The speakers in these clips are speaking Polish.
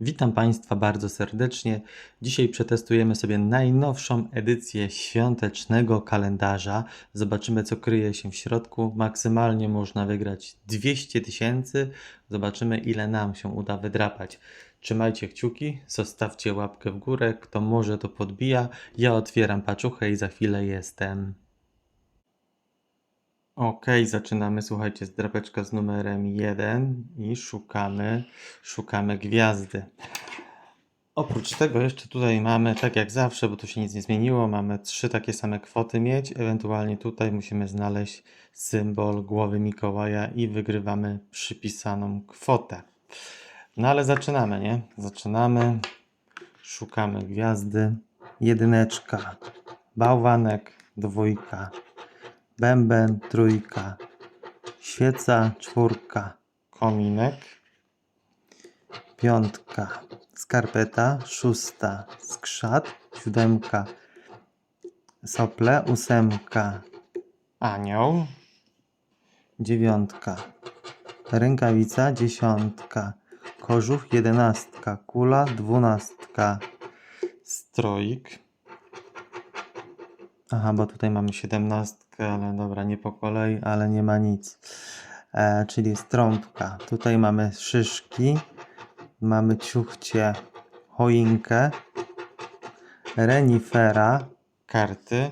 Witam Państwa bardzo serdecznie. Dzisiaj przetestujemy sobie najnowszą edycję świątecznego kalendarza. Zobaczymy, co kryje się w środku. Maksymalnie można wygrać 200 tysięcy. Zobaczymy, ile nam się uda wydrapać. Trzymajcie kciuki, zostawcie łapkę w górę. Kto może, to podbija. Ja otwieram paczuchę i za chwilę jestem. Ok, zaczynamy. Słuchajcie, z drapeczka z numerem 1 i szukamy, szukamy gwiazdy. Oprócz tego jeszcze tutaj mamy, tak jak zawsze, bo tu się nic nie zmieniło, mamy trzy takie same kwoty mieć. Ewentualnie tutaj musimy znaleźć symbol głowy Mikołaja i wygrywamy przypisaną kwotę. No ale zaczynamy, nie? Zaczynamy. Szukamy gwiazdy. Jedyneczka, bałwanek, dwójka, bęben, trójka, świeca, czwórka, kominek, piątka, skarpeta, szósta, skrzat, siódemka, sople, ósemka, anioł, dziewiątka, rękawica, dziesiątka, kożuch, jedenastka, kula, dwunastka, stroik, Aha, bo tutaj mamy siedemnastkę, ale dobra, nie po kolei, ale nie ma nic. E, czyli strąbka. Tutaj mamy szyszki, mamy ciuchcie, choinkę, renifera, karty,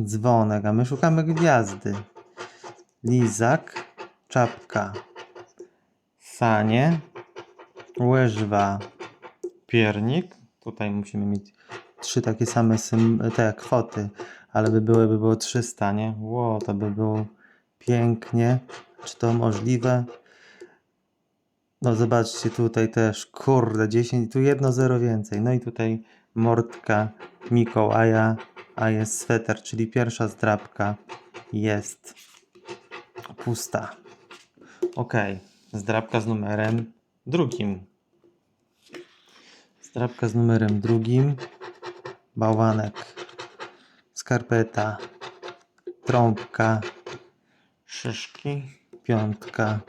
dzwonek, a my szukamy gwiazdy. Lizak, czapka, sanie, łyżwa, piernik. Tutaj musimy mieć trzy takie same te kwoty, ale by były, by było 300, nie? Ło, to by było pięknie. Czy to możliwe? No zobaczcie tutaj też, kurde, 10, tu jedno zero więcej. No i tutaj mordka Mikołaja, a jest sweter, czyli pierwsza zdrabka jest pusta. Ok, zdrabka z numerem drugim. Zdrabka z numerem drugim bałwanek, skarpeta, trąbka, szyszki, piątka,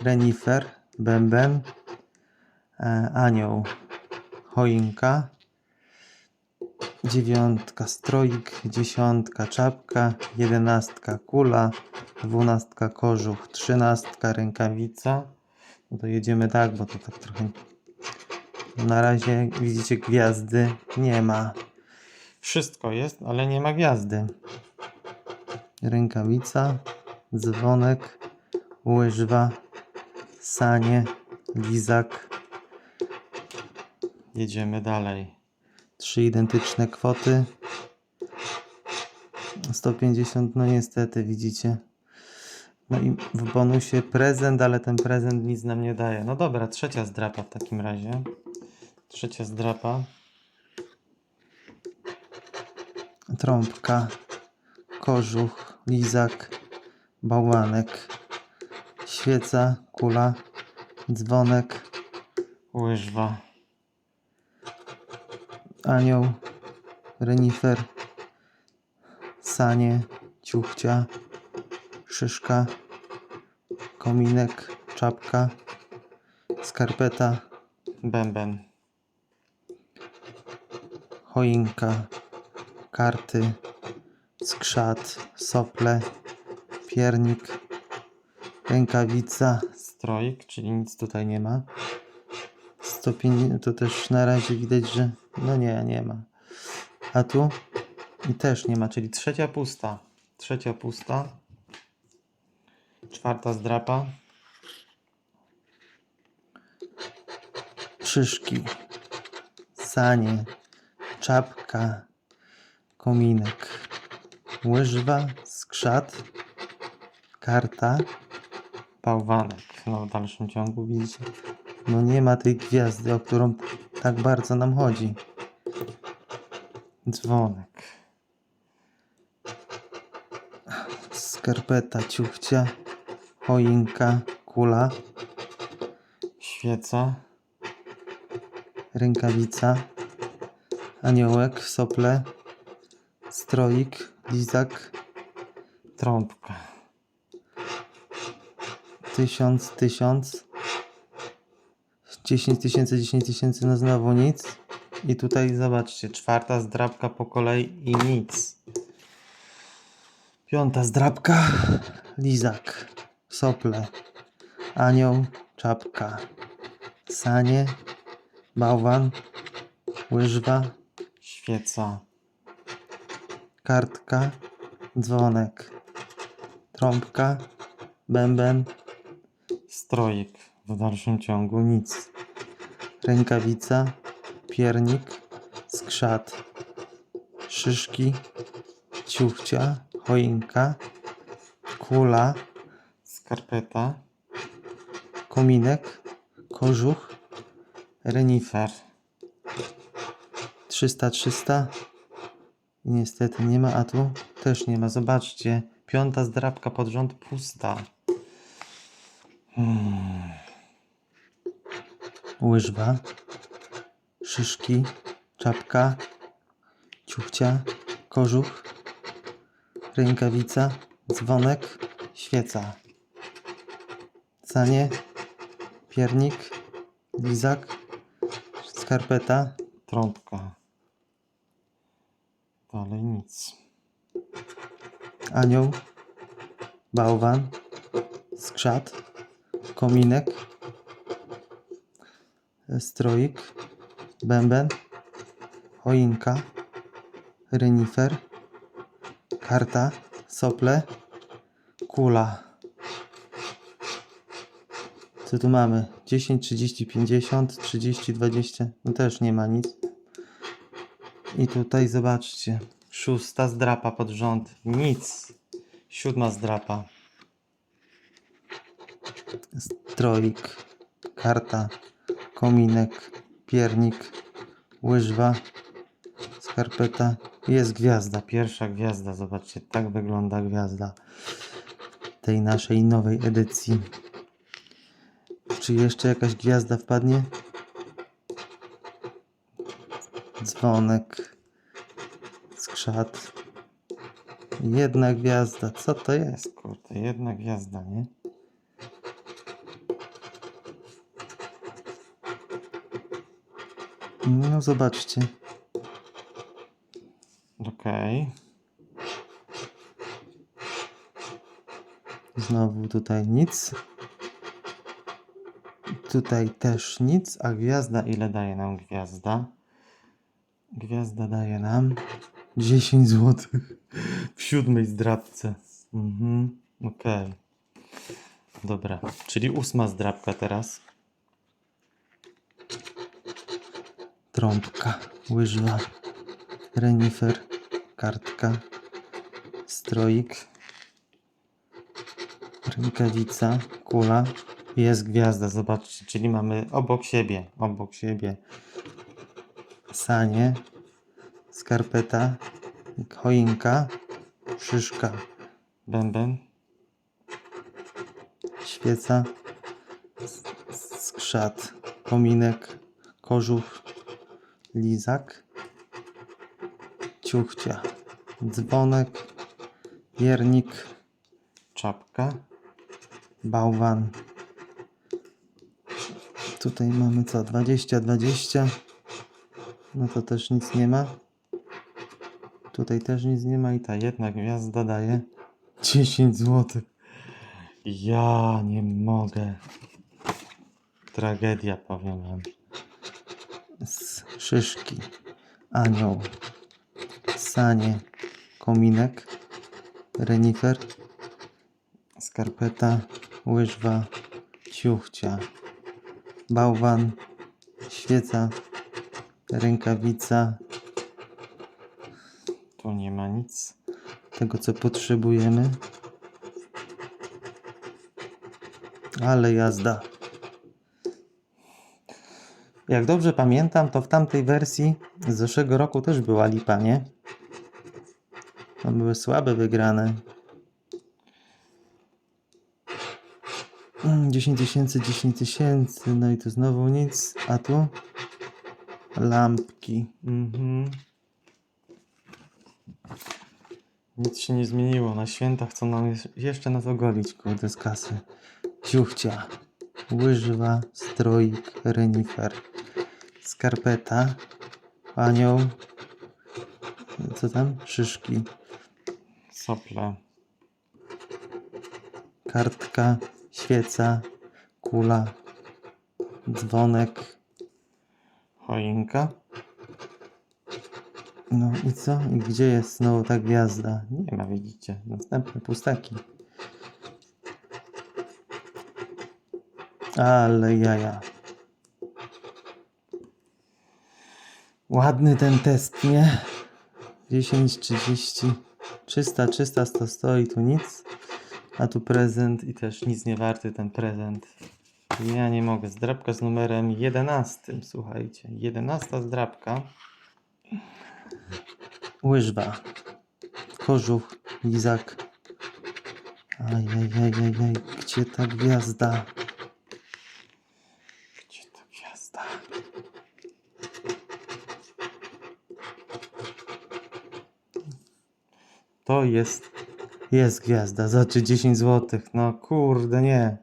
renifer, bęben, e, anioł, choinka, dziewiątka, stroik, dziesiątka, czapka, jedenastka, kula, dwunastka, kożuch, trzynastka, rękawica. No to jedziemy tak, bo to tak trochę na razie widzicie gwiazdy nie ma. Wszystko jest, ale nie ma gwiazdy. Rękawica, dzwonek, łyżwa, sanie, lizak. Jedziemy dalej. Trzy identyczne kwoty. 150, no niestety, widzicie. No i w bonusie prezent, ale ten prezent nic nam nie daje. No dobra, trzecia zdrapa w takim razie. Trzecia zdrapa. Trąbka, kożuch, lizak, bałwanek, świeca, kula, dzwonek, łyżwa, anioł, renifer, sanie, ciuchcia, szyszka, kominek, czapka, skarpeta, bęben. Choinka, karty, skrzat, sople, piernik, rękawica, stroik, czyli nic tutaj nie ma. 150, to też na razie widać, że no nie, nie ma. A tu i też nie ma, czyli trzecia pusta. Trzecia pusta. Czwarta zdrapa. Szyszki, sanie, czapka, kominek, łyżwa, skrzat, karta, bałwanek. No w dalszym ciągu widzicie, no nie ma tej gwiazdy, o którą tak bardzo nam chodzi. Dzwonek. Skarpeta, ciuchcia, choinka, kula, świeca, rękawica, aniołek, sople, stroik, lizak, trąbka. Tysiąc, tysiąc, 10 tysięcy, 10 tysięcy, no znowu nic. I tutaj zobaczcie, czwarta zdrabka po kolei i nic. Piąta zdrabka, lizak, sople, anioł, czapka, sanie, bałwan, łyżwa, świeca, kartka, dzwonek, trąbka, bęben, strojek, w dalszym ciągu nic, rękawica, piernik, skrzat, szyszki, ciuchcia, choinka, kula, skarpeta, kominek, kożuch, renifer. 300, 300. Niestety nie ma, a tu też nie ma. Zobaczcie, piąta zdrabka pod rząd pusta. Hmm. Łyżwa, szyszki, czapka, ciuchcia, kożuch, rękawica, dzwonek, świeca. Sanie, piernik, lizak, skarpeta, trąbka. Dalej nic. Anioł, bałwan, skrzat, kominek, stroik, bęben, choinka, renifer, karta, sople, kula. Co tu mamy? 10, 30, 50, 30, 20. No też nie ma nic. I tutaj zobaczcie. Szósta zdrapa pod rząd. Nic. Siódma zdrapa. Stroik, karta, kominek, piernik, łyżwa, skarpeta. Jest gwiazda. Pierwsza gwiazda. Zobaczcie, tak wygląda gwiazda tej naszej nowej edycji. Czy jeszcze jakaś gwiazda wpadnie? Dzwonek, skrzat. Jedna gwiazda. Co to jest? Kurde, jedna gwiazda, nie? No, zobaczcie. Okej. Znowu tutaj nic. Tutaj też nic, a gwiazda ile daje nam gwiazda? Gwiazda daje nam 10 zł w siódmej zdrabce. Mhm, okej. Dobra, czyli ósma zdrabka teraz. Trąbka, łyżwa, renifer, kartka, stroik, rękawica, kula. Jest gwiazda, zobaczcie, czyli mamy obok siebie, obok siebie sanie, skarpeta, choinka, szyszka, bęben, świeca, skrzat, kominek, kożuch, lizak, ciuchcia, dzwonek, piernik, czapka, bałwan. Tutaj mamy co? 20, 20. No to też nic nie ma. Tutaj też nic nie ma i ta jedna gwiazda daje 10 zł. Ja nie mogę. Tragedia, powiem wam. Z szyszki, anioł, sanie, kominek, renifer, skarpeta, łyżwa, ciuchcia, bałwan, świeca, rękawica. Tu nie ma nic tego, co potrzebujemy. Ale jazda. Jak dobrze pamiętam, to w tamtej wersji z zeszłego roku też była lipa, nie? To były słabe wygrane. Mm, 10 tysięcy, 10 tysięcy, no i tu znowu nic, a tu lampki. Mhm. Nic się nie zmieniło. Na święta chcą nam jeż- jeszcze nas ogolić, kurde, z kasy. Ciuchcia. łyżwa, stroik, renifer, skarpeta, anioł, co tam? Szyszki, sople, kartka, świeca, kula, dzwonek, choinka. No i co? I gdzie jest znowu ta gwiazda? Nie ma, widzicie. Następne pustaki. Ale jaja. Ładny ten test, nie? 10, 30, 300, 300, 100, 100 i tu nic. A tu prezent i też nic nie warty ten prezent. Ja nie mogę. Zdrabka z numerem 11. Słuchajcie, 11 zdrabka. Łyżwa. Kożuch. Lizak. Ajajajajaj. Gdzie ta gwiazda? Gdzie ta gwiazda? To jest. Jest gwiazda za 10 zł. No kurde, nie.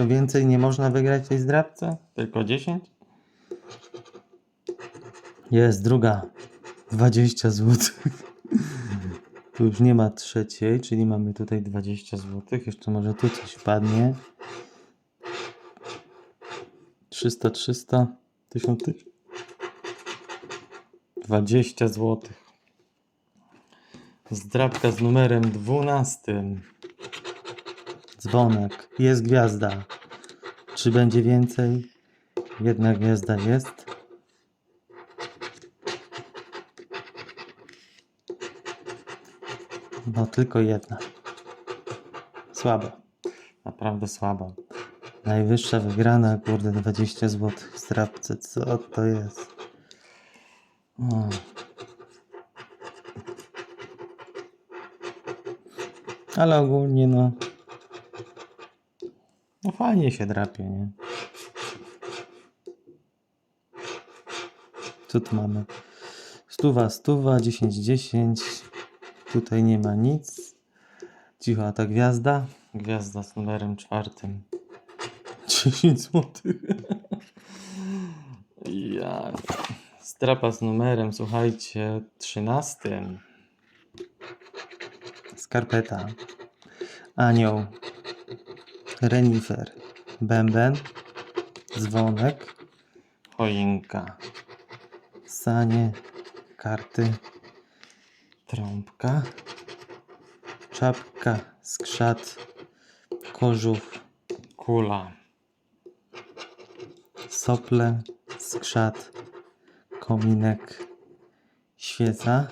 To więcej nie można wygrać tej zdrabce? Tylko 10? Jest druga. 20 zł. Tu już nie ma trzeciej, czyli mamy tutaj 20 zł. Jeszcze może tu coś wpadnie. 300, 300, 1000. 20 zł. Zdrabka z numerem 12. Dzwonek. Jest gwiazda. Czy będzie więcej? Jedna gwiazda jest. No tylko jedna. Słabo. Naprawdę słabo. Najwyższa wygrana, kurde, 20 zł w strapce. Co to jest? O. Ale ogólnie no. No fajnie się drapie, nie? Co tu mamy? Stuwa, stuwa, 10, 10. Tutaj nie ma nic. Cicho, ta gwiazda? Gwiazda z numerem czwartym. 10 zł. ja. Strapa z numerem, słuchajcie, 13. Skarpeta. Anioł. Renifer. Bęben. Dzwonek. Choinka. Sanie. Karty. Trąbka. Czapka. Skrzat. Kożuch. Kula. Sople. Skrzat. Kominek. Świeca.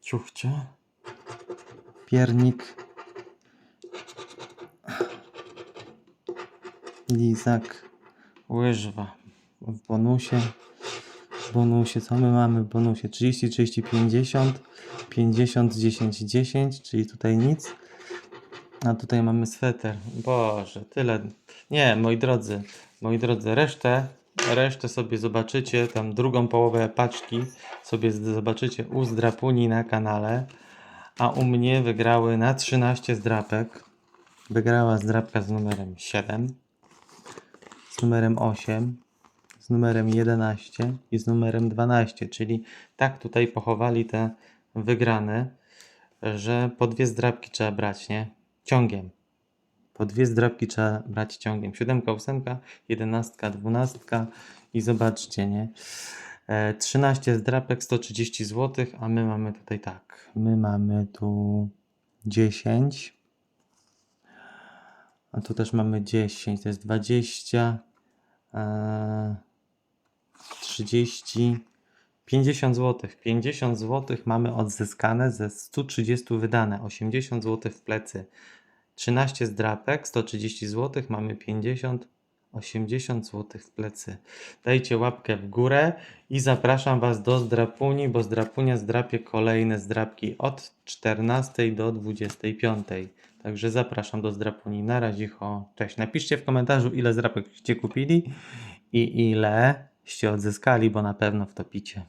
Ciuchcia. Piernik. Lizak. Łyżwa. W bonusie. W bonusie. Co my mamy w bonusie? 30, 30, 50. 50, 10, 10. Czyli tutaj nic. A tutaj mamy sweter. Boże, tyle. Nie, moi drodzy, moi drodzy, resztę, resztę sobie zobaczycie, tam drugą połowę paczki sobie zobaczycie u Zdrapuni na kanale. A u mnie wygrały na 13 zdrapek. Wygrała zdrapka z numerem 7, z numerem 8, z numerem 11 i z numerem 12. Czyli tak tutaj pochowali te wygrane, że po dwie zdrapki trzeba brać, nie? Ciągiem. Po dwie zdrapki trzeba brać ciągiem. Siódemka, ósemka, jedenastka, dwunastka i zobaczcie, nie? E, 13 zdrapek, 130 zł, a my mamy tutaj tak. My mamy tu 10. A tu też mamy 10, to jest 20, e, 30, 50 zł. 50 zł mamy odzyskane ze 130 wydane, 80 zł w plecy. 13 zdrapek, 130 zł, mamy 50, 80 zł w plecy. Dajcie łapkę w górę i zapraszam Was do zdrapuni, bo zdrapunia zdrapie kolejne zdrapki od 14 do 25. Także zapraszam do zdrapuni. Na razie, ho, cześć. Napiszcie w komentarzu, ile zdrapek ście kupili i ileście odzyskali, bo na pewno wtopicie.